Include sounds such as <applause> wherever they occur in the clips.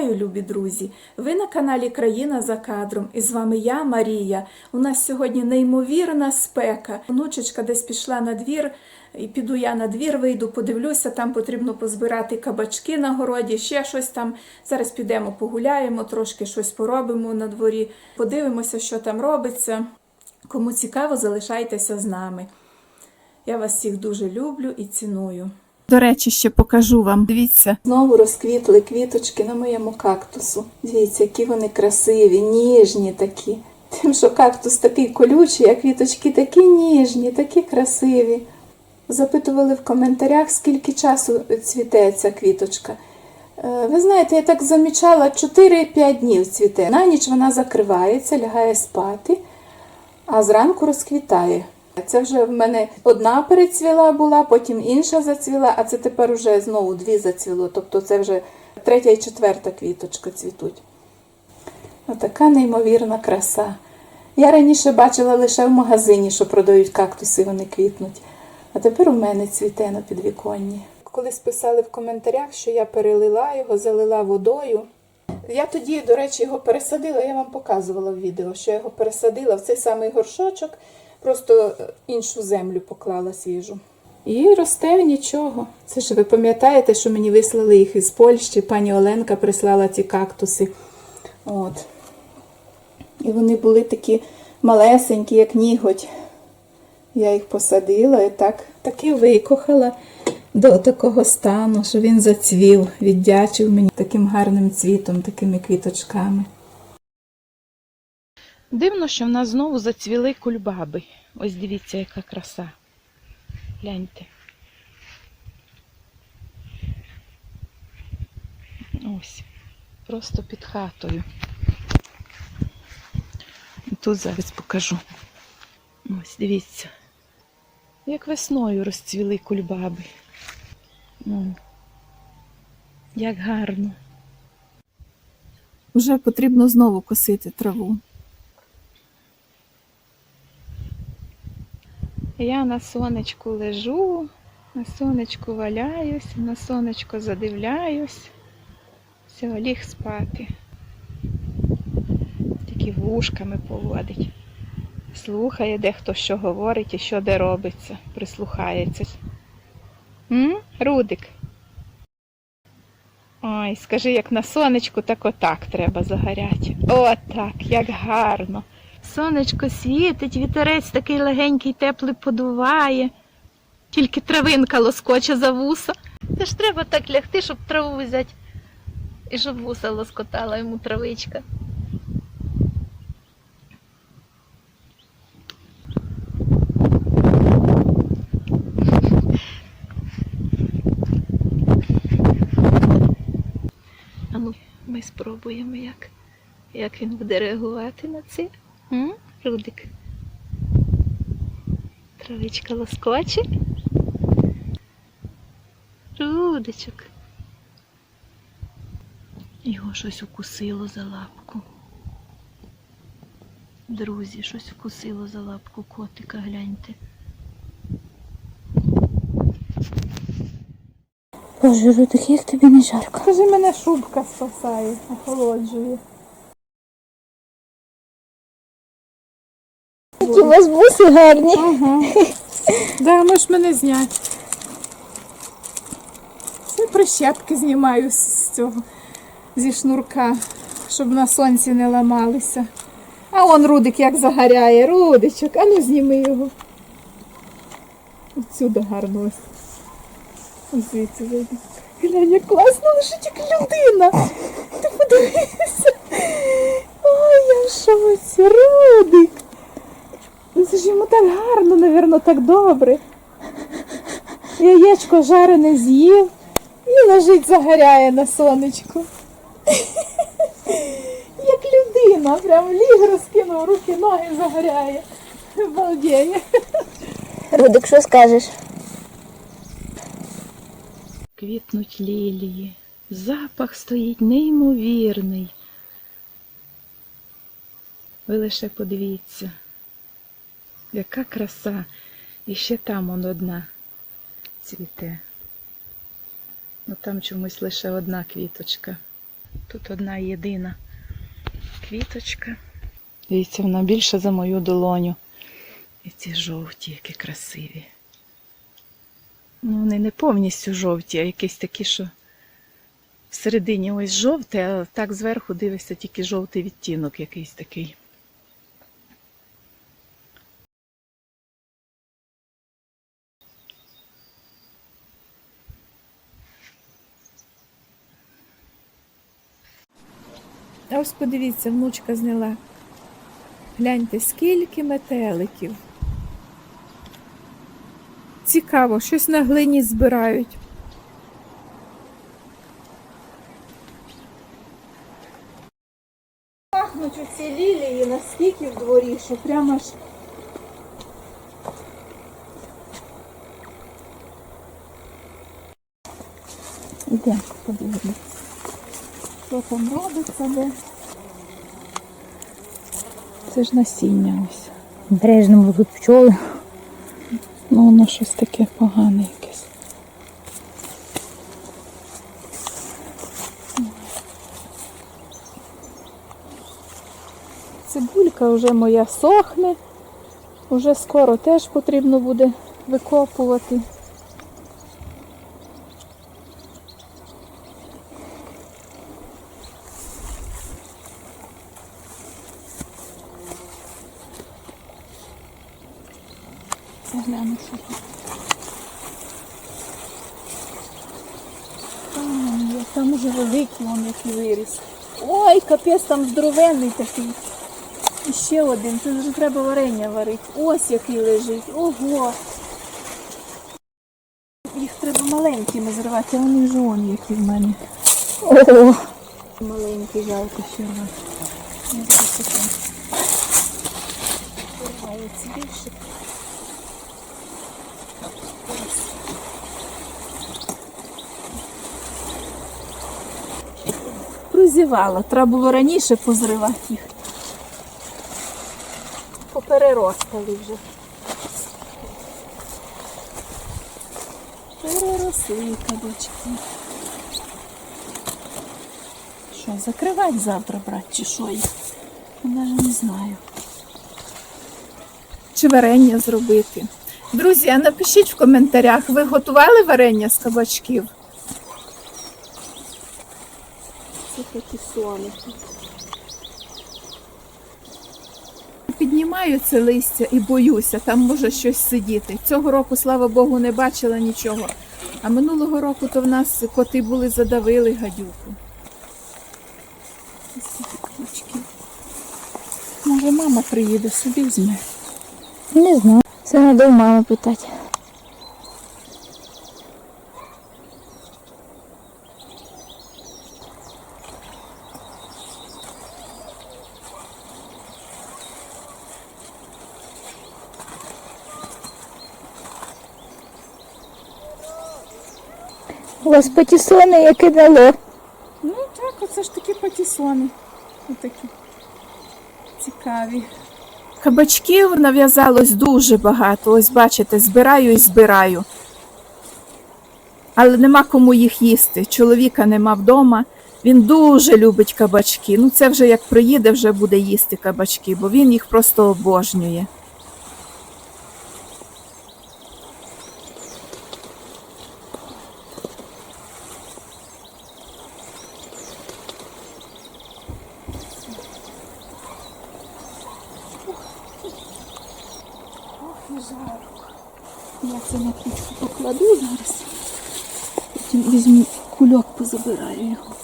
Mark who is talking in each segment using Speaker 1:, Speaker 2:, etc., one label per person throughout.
Speaker 1: Вітаю, любі друзі! Ви на каналі Країна за кадром. І з вами я, Марія. У нас сьогодні неймовірна спека. Внучечка десь пішла на двір, і піду я на двір, вийду, подивлюся, там потрібно позбирати кабачки на городі, ще щось там. Зараз підемо погуляємо, трошки щось поробимо на дворі, подивимося, що там робиться. Кому цікаво, залишайтеся з нами. Я вас всіх дуже люблю і ціную. До речі, ще покажу вам. Дивіться. Знову розквітли квіточки на моєму кактусу. Дивіться, які вони красиві, ніжні такі. Тим, що кактус такий колючий, а квіточки такі ніжні, такі красиві. Запитували в коментарях, скільки часу цвіте ця квіточка. Е, Ви знаєте, я так замічала, 4-5 днів цвіте. На ніч вона закривається, лягає спати, а зранку розквітає. Це вже в мене одна перецвіла була, потім інша зацвіла, а це тепер вже знову дві зацвіло. Тобто це вже третя і четверта квіточка цвітуть. Отака неймовірна краса. Я раніше бачила лише в магазині, що продають кактуси, вони квітнуть. А тепер у мене цвіте на підвіконні. Колись писали в коментарях, що я перелила його, залила водою. Я тоді, до речі, його пересадила, я вам показувала в відео, що я його пересадила в цей самий горшочок, просто е, іншу землю поклала свіжу. І росте нічого. Це ж ви пам'ятаєте, що мені вислали їх із Польщі, пані Оленка прислала ці кактуси. От. І вони були такі малесенькі, як ніготь. Я їх посадила і так, таки викохала до такого стану, що він зацвів, віддячив мені таким гарним цвітом, такими квіточками.
Speaker 2: Дивно, що в нас знову зацвіли кульбаби. Ось дивіться, яка краса. Гляньте. Ось. Просто під хатою. Тут зараз покажу. Ось, дивіться. Як весною розцвіли кульбаби. Ну, як гарно.
Speaker 1: Вже потрібно знову косити траву.
Speaker 2: Я на сонечку лежу, на сонечку валяюсь, на сонечко задивляюсь. Все, ліг спати. Тільки вушками поводить. Слухає, де хто що говорить і що де робиться, прислухається. М? Рудик. Ой, скажи, як на сонечку, так отак треба загоряти. Отак, як гарно. Сонечко світить, вітерець такий легенький, теплий подуває. Тільки травинка лоскоче за вуса. Це ж треба так лягти, щоб траву взяти. І щоб вуса лоскотала йому травичка. А ну, ми спробуємо, як, як він буде реагувати на це. М? Рудик. Травичка лоскоче. Рудичок. Його щось укусило за лапку. Друзі, щось вкусило за лапку котика, гляньте.
Speaker 3: Боже, Рудик, як тобі не жарко?
Speaker 1: Каже, мене шубка спасає, охолоджує.
Speaker 3: Які у вас буси гарні.
Speaker 1: Ага. Да, можеш мене зняти. Це прищепки знімаю з цього, зі шнурка, щоб на сонці не ламалися. А он Рудик як загоряє. Рудичок, а ну зніми його. Отсюди гарно ось. Ось звідси вийде. Глянь, як класно лежить, як людина. Ти подивися. Ой, я в шоці, Рудик. Ну це ж йому так гарно, напевно, так добре. Яєчко жарене з'їв і лежить загоряє на сонечку. Як людина, прям ліг розкинув руки, ноги загоряє. Балдіє.
Speaker 3: Рудик, що скажеш?
Speaker 2: Квітнуть лілії. Запах стоїть неймовірний. Ви лише подивіться, яка краса. І ще там он одна цвіте. Ну там чомусь лише одна квіточка. Тут одна єдина квіточка. Дивіться, вона більша за мою долоню. І ці жовті, які красиві. Ну, вони не повністю жовті, а якісь такі, що всередині ось жовте, а так зверху дивишся тільки жовтий відтінок якийсь такий.
Speaker 1: А ось подивіться, внучка зняла. Гляньте, скільки метеликів. Цікаво, щось на глині збирають. Пахнуть оці лілії настільки в дворі, що прямо ж. Ідемо, подивимось. Що там робиться, де? Це ж насіння ось.
Speaker 3: Бережно будуть пчоли.
Speaker 2: Ну, воно щось таке погане якесь.
Speaker 1: Цибулька вже моя сохне. Уже скоро теж потрібно буде викопувати. Загляну, що тут. Там уже великий он який виріс. Ой, капець там здоровенний такий. І ще один. Тут вже треба варення варити. Ось який лежить. Ого. Їх треба маленькими зривати, а вони вже он які в мене.
Speaker 3: Ого.
Speaker 1: Маленький, жалко ще. Не більше. Прозівала. Треба було раніше позривати їх. Попереростали вже. Переросли кабачки. Що, закривати завтра брати, чи що їх? Я навіть не знаю. Чи варення зробити? Друзі, напишіть в коментарях, ви готували варення з кабачків? Це такі соники. Піднімаю це листя і боюся, там може щось сидіти. Цього року, слава Богу, не бачила нічого. А минулого року то в нас коти були задавили гадюку. Може, мама приїде, собі візьме.
Speaker 3: Не знаю. Це треба у мами питати. Вас патісони, яке дало.
Speaker 1: Ну так, оце ж такі патісони. Отакі цікаві. Кабачків нав'язалось дуже багато. Ось бачите, збираю і збираю. Але нема кому їх їсти. Чоловіка нема вдома. Він дуже любить кабачки. Ну це вже як приїде, вже буде їсти кабачки, бо він їх просто обожнює. Ох, і жарко. Я це на пічку покладу зараз. Потім візьму кульок, позабираю його.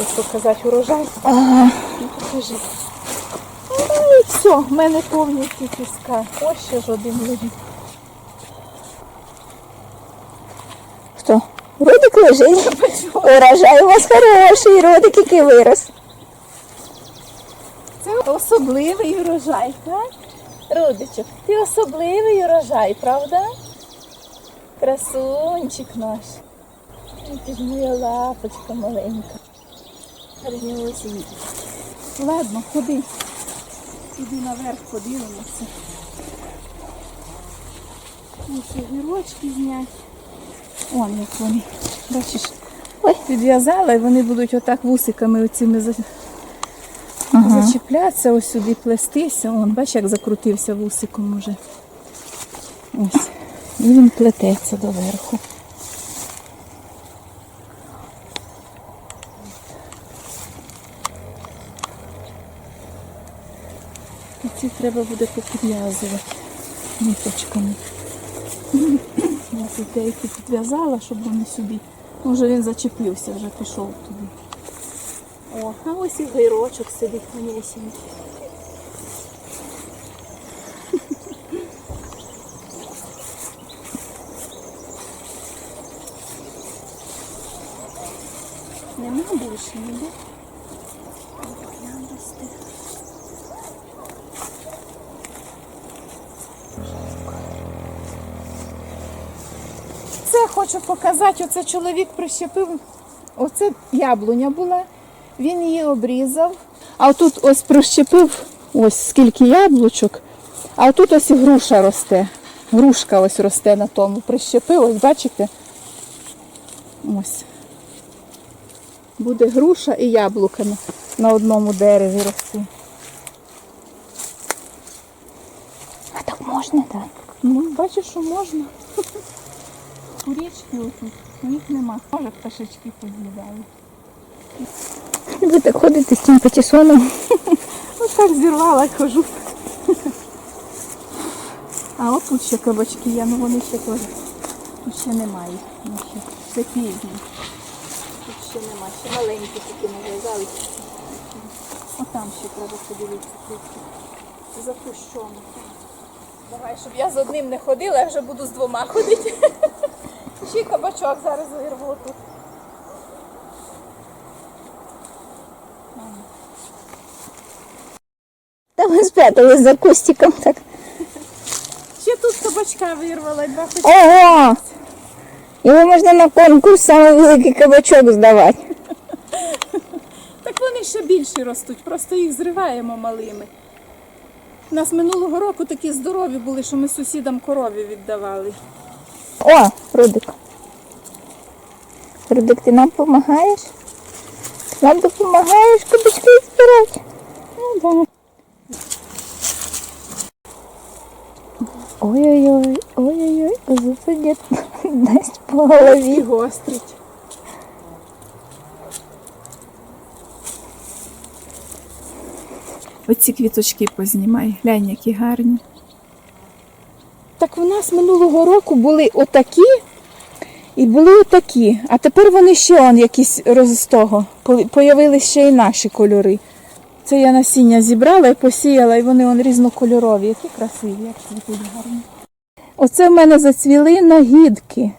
Speaker 1: Ось показати урожай.
Speaker 3: Ага.
Speaker 1: Ну, покажи. Ну і все, в мене повністю піска. Ось ще ж один лежить.
Speaker 3: Що? Родик лежить? Урожай у вас хороший, родик який вирос.
Speaker 1: Це особливий урожай, так? Рудичок, ти особливий урожай, правда? Красунчик наш. Ти ж моя лапочка маленька. Гарні осінь. Ладно, ходи. Іди наверх, подивимося. Ось огірочки зняти. Вон як вони. Бачиш,
Speaker 3: Ой.
Speaker 1: Підв'язала, і вони будуть отак вусиками оціми за...
Speaker 3: Ага.
Speaker 1: зачіплятися, ось сюди плестися. Он, бачиш, як закрутився вусиком уже. Ось. І він плететься доверху. І ці треба буде попідв'язувати ниточками. Я тут деякі підв'язала, щоб вони сюди. Може він зачепився, вже пішов туди. О, а ось і гайрочок сидить манісінький. Нема більше ніде. Це хочу показати, оце чоловік прищепив, оце яблуня була, він її обрізав, а отут ось прищепив ось скільки яблучок, а отут ось і груша росте. Грушка ось росте на тому. Прищепив, ось бачите? Ось. Буде груша і яблука на, одному дереві рости.
Speaker 3: А так можна, так?
Speaker 1: Ну, бачиш, що можна. Курічки отут, ну, їх нема. Може пташечки поз'їдали.
Speaker 3: Ви так ходите з цим патісоном. <laughs>
Speaker 1: Ну так зірвала і хожу. А от тут ще кабачки є, ну вони ще теж. Тут ще немає. їх, ще, ще пізні. Тут ще немає, ще маленькі такі нав'язали. От там ще треба подивитися. трішки. За. Давай, щоб я з одним не ходила, я вже буду з двома ходити. <laughs> Ще й кабачок зараз вирву тут.
Speaker 3: Та ви спрятались за кустиком так.
Speaker 1: Ще тут кабачка вирвала, два хоч
Speaker 3: Ого! Його можна на конкурс самий великий кабачок здавати.
Speaker 1: Так вони ще більші ростуть, просто їх зриваємо малими. У нас минулого року такі здорові були, що ми сусідам корові віддавали.
Speaker 3: О, Рудик. Рудик, ти нам допомагаєш? Нам допомагаєш кабачки збирати? Ну да. Ой-ой-ой, ой-ой-ой, дід дасть по голові.
Speaker 1: гострить. Оці квіточки познімай, глянь, які гарні. Так в нас минулого року були отакі і були отакі. А тепер вони ще он якісь роз того. Появились ще й наші кольори. Це я насіння зібрала і посіяла, і вони он різнокольорові. Які красиві, як цвітуть гарні. Оце в мене зацвіли нагідки.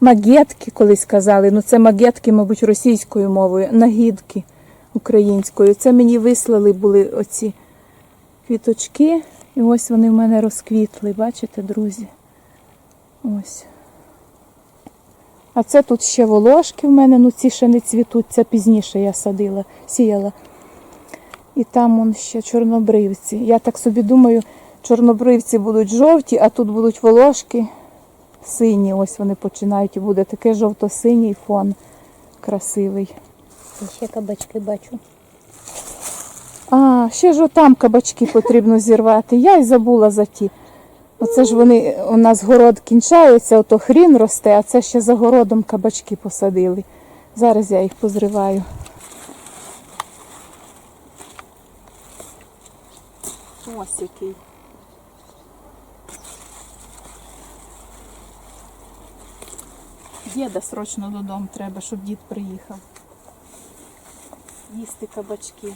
Speaker 1: Магетки колись казали. Ну це магетки, мабуть, російською мовою, нагідки українською. Це мені вислали були оці квіточки. І ось вони в мене розквітли, бачите, друзі? Ось. А це тут ще волошки в мене, ну ці ще не цвітуть, це пізніше я садила, сіяла. І там он ще чорнобривці. Я так собі думаю, чорнобривці будуть жовті, а тут будуть волошки сині. Ось вони починають і буде такий жовто-синій фон красивий.
Speaker 3: Ще кабачки бачу.
Speaker 1: Ще ж отам кабачки потрібно зірвати. Я й забула за ті. Оце ж вони, у нас город кінчається, ото хрін росте, а це ще за городом кабачки посадили. Зараз я їх позриваю. Ось який. Діда срочно додому треба, щоб дід приїхав. Їсти кабачки.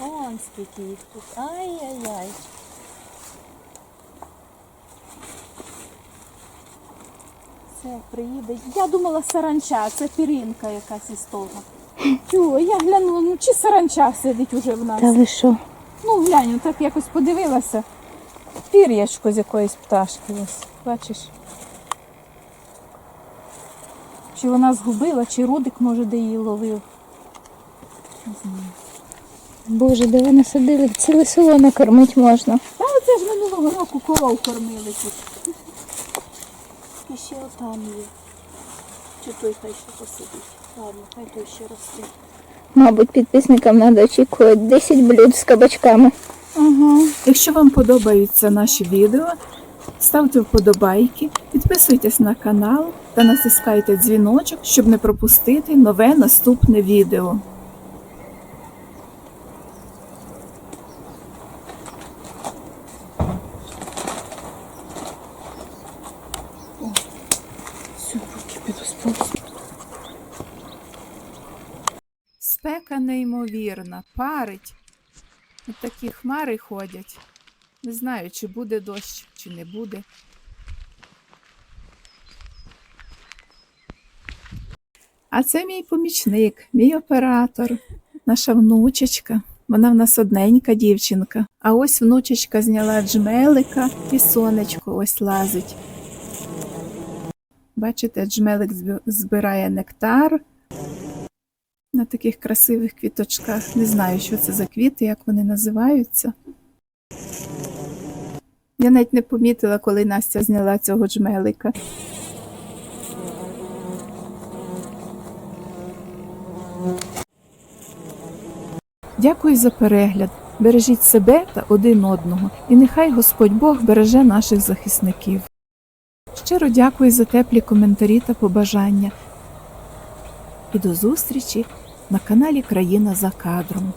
Speaker 1: Вон скільки їх тут. Ай-яй-яй. Це приїде. Я думала саранча, це пірінка якась із того. Чого, я глянула, ну чи саранча сидить уже в нас.
Speaker 3: Та ви що?
Speaker 1: Ну глянь, так якось подивилася. Пір'ячко з якоїсь пташки. Ось, бачиш. Чи вона згубила, чи Рудик, може, де її ловив.
Speaker 3: Боже, де ви насадили? Ціле село накормити можна.
Speaker 1: Та оце ж минулого року коров кормили тут. І ще отам є. Чи той хай ще посидить? Ладно, хай той ще росте.
Speaker 3: Мабуть, підписникам треба очікувати 10 блюд з кабачками.
Speaker 1: Ага. Якщо вам подобаються наші відео, ставте вподобайки, підписуйтесь на канал та натискайте дзвіночок, щоб не пропустити нове наступне відео. Все, руки піду спати. Спека неймовірна, парить. От такі хмари ходять. Не знаю, чи буде дощ, чи не буде. А це мій помічник, мій оператор, наша внучечка. Вона в нас одненька дівчинка. А ось внучечка зняла джмелика і сонечко ось лазить. Бачите, джмелик збирає нектар на таких красивих квіточках. Не знаю, що це за квіти, як вони називаються. Я навіть не помітила, коли Настя зняла цього джмелика. Дякую за перегляд. Бережіть себе та один одного, і нехай Господь Бог береже наших захисників. Щиро дякую за теплі коментарі та побажання. І до зустрічі на каналі Країна за кадром.